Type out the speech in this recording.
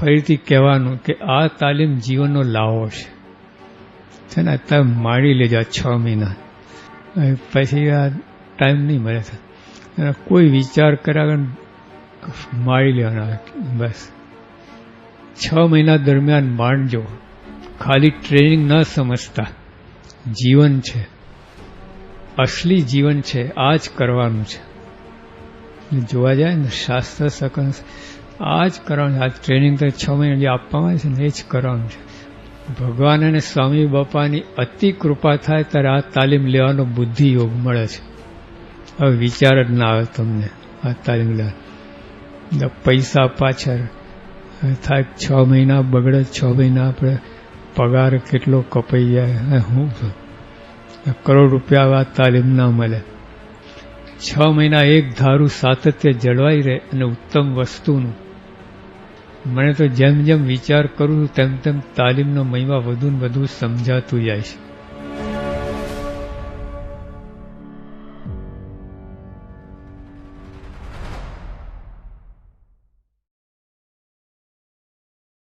ફરીથી કહેવાનું કે આ તાલીમ જીવનનો લાવો છે. છે ને અત્યારે માણી લેજો છ મહિના. પછી આ ટાઈમ નહીં મળે છે કોઈ વિચાર કર્યા માણી લેવાના બસ. છ મહિના દરમિયાન માણજો ખાલી ટ્રેનિંગ ન સમજતા. જીવન છે. અસલી જીવન છે. આ જ કરવાનું છે. જોવા જાય ને, શાસ્ત્ર સકન આ જ કરવાનું આ ટ્રેનિંગ તો છ મહિના જે આપવામાં આવે છે ને, એ જ કરવાનું છે. ભગવાન અને સ્વામી બાપાની અતિ કૃપા થાય ત્યારે આ તાલીમ લેવાનો બુદ્ધિ યોગ મળે છે. હવે વિચાર જ ના આવે તમને આ તાલીમ લેવા પૈસા પાછળ થાય છ મહિના, બગડે છ મહિના આપણે પગાર કેટલો કપાઈ જાય હું કરોડ રૂપિયા આ તાલીમ ના મળે. છ મહિના એક ધારું સાતત્ય જળવાઈ રહે અને ઉત્તમ વસ્તુનું મને તો જેમ જેમ વિચાર કરું તેમ તેમ તાલીમનો મહિમા વધુ ને વધુ સમજાતું જાય છે.